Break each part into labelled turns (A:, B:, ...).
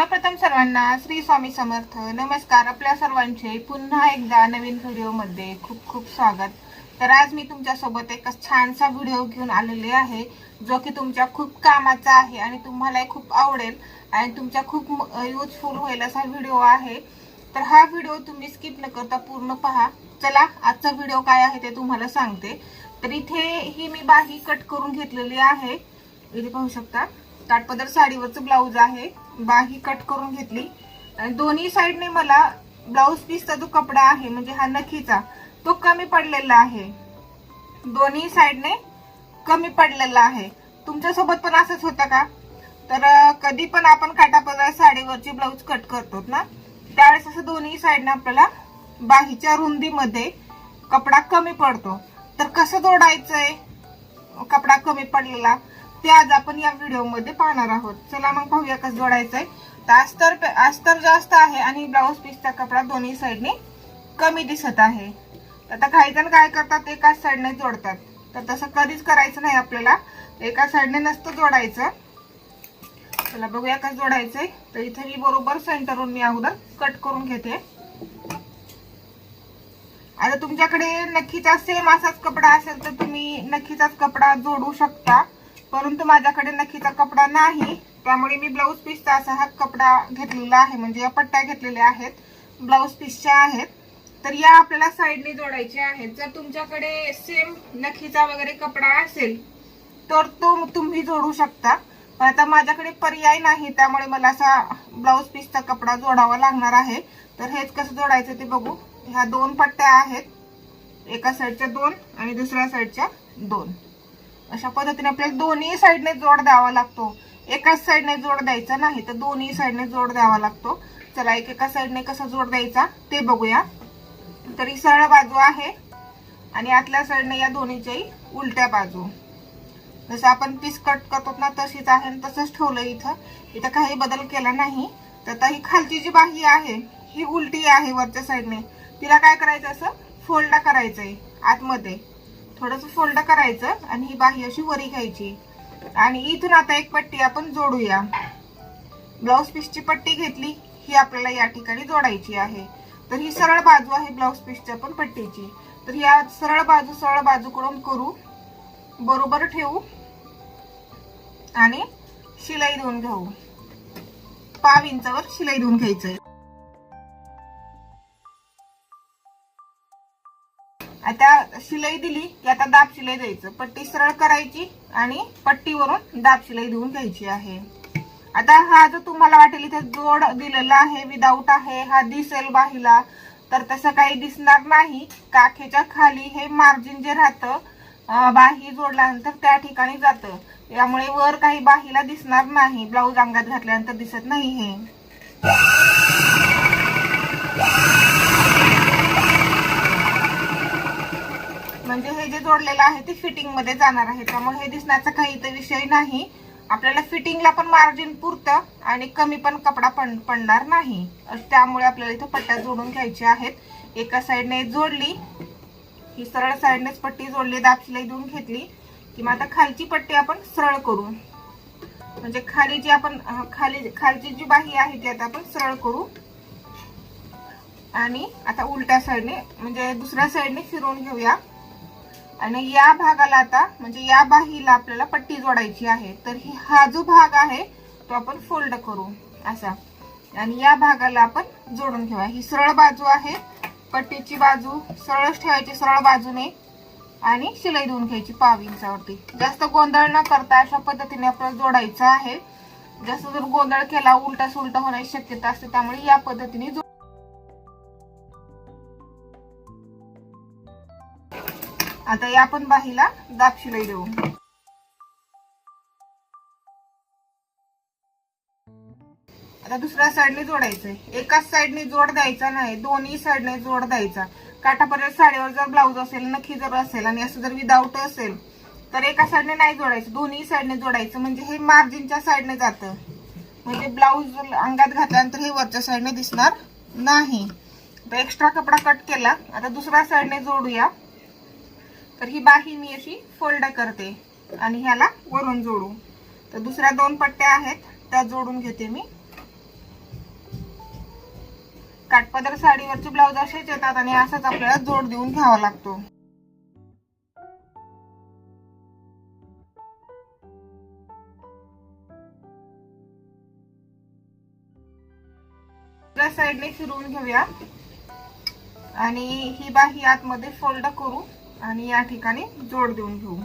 A: सर्वप्रथम सर्वांना श्री स्वामी समर्थ. नमस्कार आपल्या सर्वांचे पुन्हा एकदा नवीन व्हिडिओमध्ये खूप खूप स्वागत. तर आज मी तुमच्यासोबत एक छानसा व्हिडिओ घेऊन आलेले आहे जो की तुमच्या खूप कामाचा आहे आणि तुम्हालाही खूप आवडेल आणि तुमच्या खूप युजफुल होईल असा व्हिडिओ आहे. तर हा व्हिडिओ तुम्ही स्किप न करता पूर्ण पहा. चला आजचा व्हिडिओ काय आहे ते तुम्हाला सांगते. तर इथे ही मी बाही कट करून घेतलेली आहे. इथे पाहू शकता. ताटपदर साडीवरचं ब्लाऊज आहे. बाही कट करून घेतली. आणि दोन्ही साईडने मला ब्लाऊज पीसचा जो कपडा आहे म्हणजे हा नखीचा तो कमी पडलेला आहे. दोन्ही साईडने कमी पडलेला आहे. तुमच्यासोबत पण असंच होतं का? तर कधी पण आपण काटापदर साडीवरची ब्लाऊज कट करतो ना त्यावेळेस असं दोन्ही साईडने आपल्याला बाहीच्या रुंदीमध्ये कपडा कमी पडतो. तर कसं जोडायचंय? कपडा कमी पडलेला. ते आज आपण या व्हिडिओमध्ये पाहणार आहोत. चला मग पाहूया कसं जोडायचंय. तर अस्तर अस्तर जास्त आहे आणि ब्लाऊज पीसचा कपडा दोन्ही साईडने कमी दिसत आहे. तर आता काही जण काय करतात एकाच साईडने जोडतात. तर तसं कधीच करायचं नाही आपल्याला. एका साईडने नसतं जोडायचं. चला बघूया कसं जोडायचंय. तर इथे मी बरोबर सेंटरवरून मी अगोदर कट करून घेते. आता तुमच्याकडे नक्कीचा सेम असाच कपडा असेल तर तुम्ही नक्कीचाच कपडा जोडू शकता. परंतु माझ्याकडे नक्कीचा कपडा नाही त्यामुळे मी ब्लाऊज पीसचा असा हा कपडा घेतलेला आहे. म्हणजे या पट्ट्या घेतलेल्या आहेत. ब्लाऊज पीसच्या आहेत. तर या आपल्याला साईडने जोडायच्या आहेत. जर तुमच्याकडे सेम नखीचा वगैरे कपडा असेल तर तो तुम्ही जोडू शकता. पण आता माझ्याकडे पर्याय नाही त्यामुळे मला असा ब्लाऊज पीसचा कपडा जोडावा लागणार आहे. तर हेच कसं जोडायचं ते बघू. ह्या दोन पट्ट्या आहेत. एका साईडच्या दोन आणि दुसऱ्या साईडच्या दोन. अशा पद्धतीने आपल्याला दोन्ही साईडने जोड द्यावा लागतो. एकाच साईडने जोड द्यायचा नाही तर दोन्ही साईडने जोड द्यावा लागतो. चला एक एका साईडने कसा जोड द्यायचा ते बघूया. तरी सरळ बाजू आहे आणि आतल्या साईडने या दोन्हीच्याही उलट्या बाजू. जसं आपण पीस कट करतो ना तशीच आहे तसंच ठेवलं इथं. इथं काही बदल केला नाही. तर आता ही खालची जी बाही आहे ही उलटी आहे वरच्या साईडने. तिला काय करायचं असं? फोल्ड करायचंय आतमध्ये. थोडस फोल्ड करायचं आणि ही बाही अशी वरी घ्यायची. आणि इथून आता एक पट्टी आपण जोडूया. ब्लाऊज पीसची पट्टी घेतली ही आपल्याला या ठिकाणी जोडायची आहे. तर ही सरळ बाजू आहे ब्लाऊज पीसच्या पण पट्टीची. तर या सरळ बाजू सरळ बाजूकडून करू. बरोबर ठेवू. आणि शिलाई देऊन घेऊ. पाव इंचावर शिलाई देऊन घ्यायचंय. आता शिलाई दिली की आता दाब शिलाई द्यायचं. पट्टी सरळ करायची आणि पट्टीवरून दाब शिलाई देऊन घ्यायची आहे. आता हा जो तुम्हाला वाटेल इथे जोड दिलेला आहे विदाऊट आहे हा दिसेल बाहीला. तर तसं काही दिसणार नाही. काखेच्या खाली हे मार्जिन जे राहतं बाही जोडल्यानंतर त्या ठिकाणी जातं. त्यामुळे वर काही बाहीला दिसणार नाही. ब्लाऊज अंगात घातल्यानंतर दिसत नाही हे. म्हणजे हे जे जोडलेलं आहे ते फिटिंगमध्ये जाणार आहे. त्यामुळे हे दिसण्याचा काही इथं विषय नाही. आपल्याला फिटिंगला पण मार्जिन पुरतं आणि कमी पण कपडा पण पडणार नाही. त्यामुळे आपल्याला इथं पट्ट्या जोडून घ्यायच्या आहेत. एका साईडने जोडली. ही सरळ साईडनेच पट्टी जोडली दाब देऊन घेतली. की मग आता खालची पट्टी आपण सरळ करू. म्हणजे खाली जी आपण खाली खालची जी बाही आहे ती आता आपण सरळ करू. आणि आता उलट्या साईडने म्हणजे दुसऱ्या साईडने फिरवून घेऊया. आणि या भागाला आता म्हणजे या बाहीला आपल्याला पट्टी जोडायची आहे. तर ही हा जो भाग आहे तो आपण फोल्ड करू. असा. आणि या भागाला आपण जोडून ठेवा. ही सरळ बाजू आहे. पट्टीची बाजू सरळच ठेवायची सरळ बाजूने. आणि शिलाई देऊन घ्यायची पाव इंचावरती. जास्त गोंधळ न करता अशा पद्धतीने आपल्याला जोडायचं आहे. जास्त जर गोंधळ केला उलटा सुलटा होण्याची शक्यता असते त्यामुळे या पद्धतीने आता या आपण बाहीला दाब शिलाई देऊ. आता दुसऱ्या साईडने जोडायचंय. एकाच साईडने जोड द्यायचा नाही दोन्ही साईडने जोड द्यायचा. काठापर्यंत साडीवर जर ब्लाऊज असेल नखी जर असेल आणि असं जर विदाऊट असेल तर एका साईडने नाही जोडायचं दोन्ही साईडने जोडायचं. म्हणजे हे मार्जिनच्या साईडने जातं. म्हणजे ब्लाऊज अंगात घातल्यानंतर हे वरच्या साईडने दिसणार नाही. एक्स्ट्रा कपडा कट केला. आता दुसऱ्या साईडने जोडूया. तर ही बाही मी अशी फोल्ड करते आणि ह्याला वरून जोडू. तर दुसऱ्या दोन पट्ट्या आहेत त्या जोडून घेते मी. काटपदर साडीवरचे ब्लाऊज असेच येतात आणि असाच आपल्याला जोड देऊन घ्यावा लागतो. दुसऱ्या साईडने फिरवून घेऊया. आणि ही बाही आतमध्ये फोल्ड करू. आणि या ठिकाणी जोड देऊन घेऊ.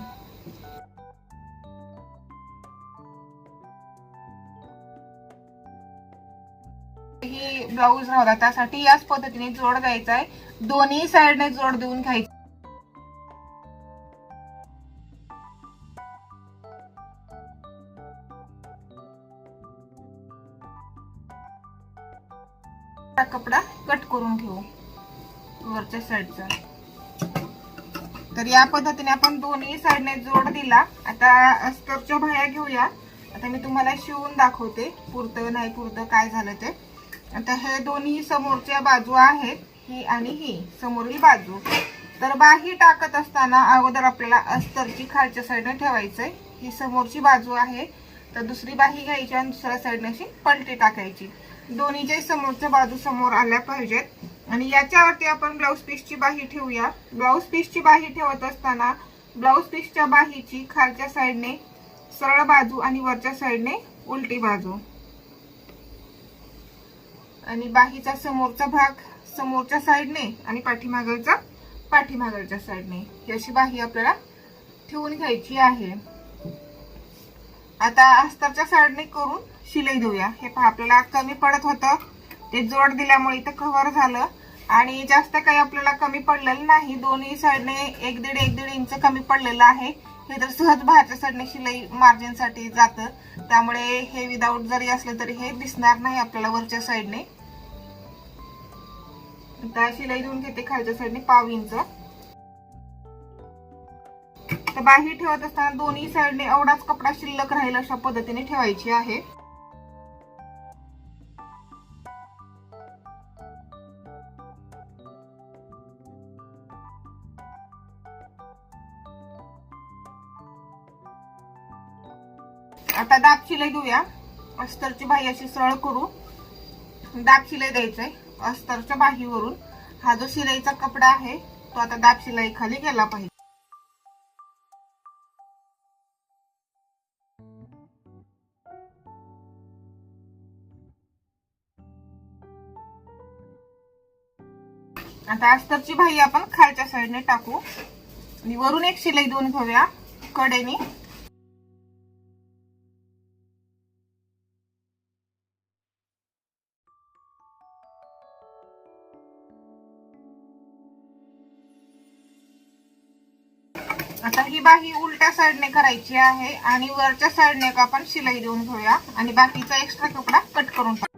A: ही ब्लाऊज राहता त्यासाठी याच पद्धतीने जोड द्यायचा आहे. दोन्ही साईडने जोड देऊन घ्यायचं. कपडा कट करून घेऊ. वरच्या साईडचा तर या पद्धतीने आपण दोन्ही साईडने जोड दिला. आता अस्तरच्या भाया घेऊया. आता मी तुम्हाला शिवून दाखवते पुरतं नाही पुरतं काय झालं ते. आता हे दोन्ही समोरच्या बाजू आहेत ही आणि ही समोरील बाजू. तर बाही टाकत असताना अगोदर आपल्याला अस्तरची खालच्या साईडने ठेवायचंय. ही समोरची बाजू आहे. तर दुसरी बाही घ्यायची आणि दुसऱ्या साईडने अशी पलटी टाकायची. दोन्हीच्या समोरच्या बाजू समोर आल्या पाहिजेत. आणि याच्यावरती आपण ब्लाऊज पीसची बाही ठेवूया. ब्लाऊज पीसची बाही ठेवत असताना ब्लाऊज पीसच्या बाहीची खालच्या साईडने सरळ बाजू आणि वरच्या साईडने उलटी बाजू. आणि बाहीचा समोरचा भाग समोरच्या साईडने आणि पाठीमागलचा पाठीमागलच्या साईडने ही अशी बाही आपल्याला ठेवून घ्यायची आहे. आता अस्तरच्या साईडने करून शिलाई देऊया. हे पहा आपल्याला कमी पडत होतं. ते जोड दिल्यामुळे इथं कव्हर झालं. आणि जास्त काही आपल्याला कमी पडलेलं नाही. दोन्ही साईडने एक दीड एक दीड इंच कमी पडलेलं आहे. हे तर सहज बाहेरच्या साईडने शिलाई मार्जिनसाठी जातं. त्यामुळे हे विदाऊट जरी असलं तरी हे दिसणार नाही आपल्याला वरच्या साईडने. आता शिलाई देऊन घेते खालच्या साईडने पाव इंच. तर बाही ठेवत असताना दोन्ही साईडने एवढाच कपडा शिल्लक राहील अशा पद्धतीने ठेवायची आहे. आता दाब शिलाई देऊया अस्तरची बाही अशी सरळ करू. दाब शिलाई द्यायचंय अस्तरच्या बाहीवरून. हा जो शिलाईचा कपडा आहे तो आता दाब शिलाई खाली गेला पाहिजे. आता अस्तरची भाई आपण खालच्या साईडने टाकू. आणि वरून एक शिलाई देऊन घेऊया कडेने आता ही बाही उलट्या साईडने करायची आहे आणि वरच्या साईडने एक आपण शिलाई देऊन घेऊया. आणि बाकीचा एक्स्ट्रा कपडा कट करून टाकू.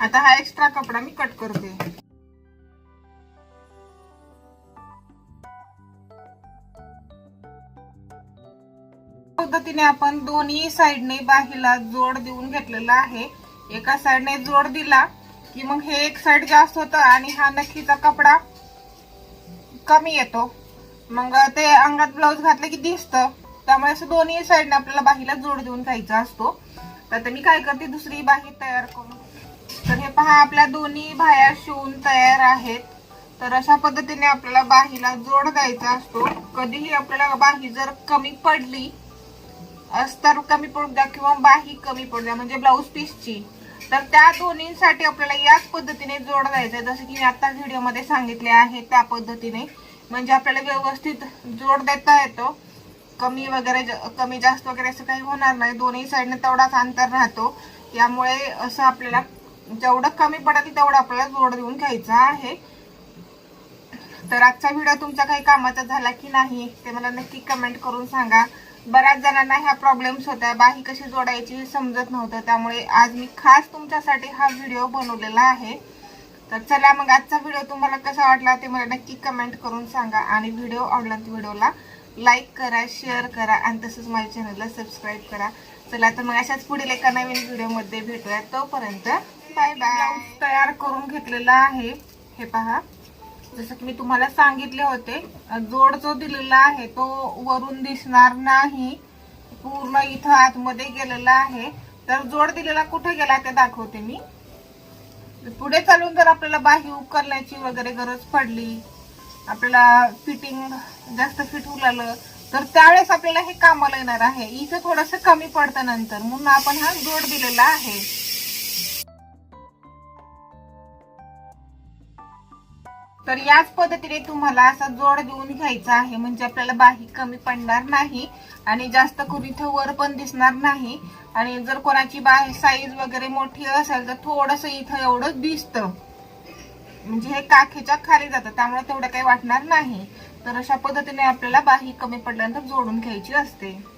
A: आता हा एक्स्ट्रा कपडा मी कट करते. पद्धतीने आपण दोन्ही साईडने बाहीला जोड देऊन घेतलेला आहे. एका साईडने जोड दिला की मग हे एक साइड जास्त होतं आणि हा नक्कीचा कपडा कमी येतो. मग ते अंगात ब्लाऊज घातलं की दिसतं. त्यामुळे असं दोन्ही साईडने आपल्याला बाहीला जोड देऊन घ्यायचा असतो. तर मी काय करते? दुसरी बाही तयार करून पहा आपल्या दोन्ही बाह्या शिवून तयार आहेत. तर अशा पद्धतीने आपल्याला बाहीला जोड द्यायचा असतो. कधीही आपल्याला बाही जर कमी पडली अस्तर कमी पडू द्या किंवा बाही कमी पडू द्या म्हणजे ब्लाऊज पीसची तर त्या दोन्हीसाठी आपल्याला याच पद्धतीने जोड द्यायचा जसं की मी आता व्हिडिओमध्ये सांगितले आहे त्या पद्धतीने. म्हणजे आपल्याला व्यवस्थित जोड देता येतो. कमी वगैरे ज- कमी जास्त वगैरे असं काही होणार नाही. दोन्ही साईडने तेवढाच अंतर राहतो. यामुळे असं आपल्याला जेवढं कमी पडेल तेवढं आपल्याला जोड देऊन घ्यायचं आहे. तर आजचा व्हिडिओ तुमच्या काही कामाचा झाला की नाही ते मला नक्की कमेंट करून सांगा. बऱ्याच जणांना ह्या प्रॉब्लेम्स होत्या बाही कशी जोडायची समजत नव्हतं त्यामुळे आज मी खास तुमच्यासाठी हा व्हिडिओ बनवलेला आहे. तर चला मग आजचा व्हिडिओ तुम्हाला कसा वाटला ते मला नक्की कमेंट करून सांगा आणि व्हिडिओ आवडला तर व्हिडिओला लाईक करा शेअर करा आणि तसंच माझ्या चॅनलला सबस्क्राईब करा. चला तर मग अशाच पुढील एका नवीन व्हिडिओमध्ये भेटूया तोपर्यंत. बाय तयार करून घेतलेला आहे. हे पहा. जसं की मी तुम्हाला सांगितले होते जोड जो दिलेला आहे तो वरून दिसणार नाही. पूर्ण इथं आतमध्ये गेलेला आहे. तर जोड दिलेला कुठे गेला ते दाखवते मी. पुढे चालून जर आपल्याला बाही उकरण्याची वगैरे गरज पडली आपल्याला फिटिंग जास्त फिट उलालं तर त्यावेळेस आपल्याला हे कामाला येणार आहे. इथं थोडस कमी पडतं नंतर. म्हणून आपण हा जोड दिलेला आहे. तर याच पद्धतीने तुम्हाला असा जोड देऊन घ्यायचा आहे. म्हणजे आपल्याला बाही कमी पडणार नाही आणि जास्त करून इथं वर पण दिसणार नाही. आणि जर कोणाची बाही साईज वगैरे मोठी असेल तर थोडस इथं एवढं दिसतं. म्हणजे हे काखेच्या खाली जातं त्यामुळे तेवढं काही वाटणार नाही. तर अशा पद्धतीने आपल्याला बाही कमी पडल्यानंतर जोडून घ्यायची असते.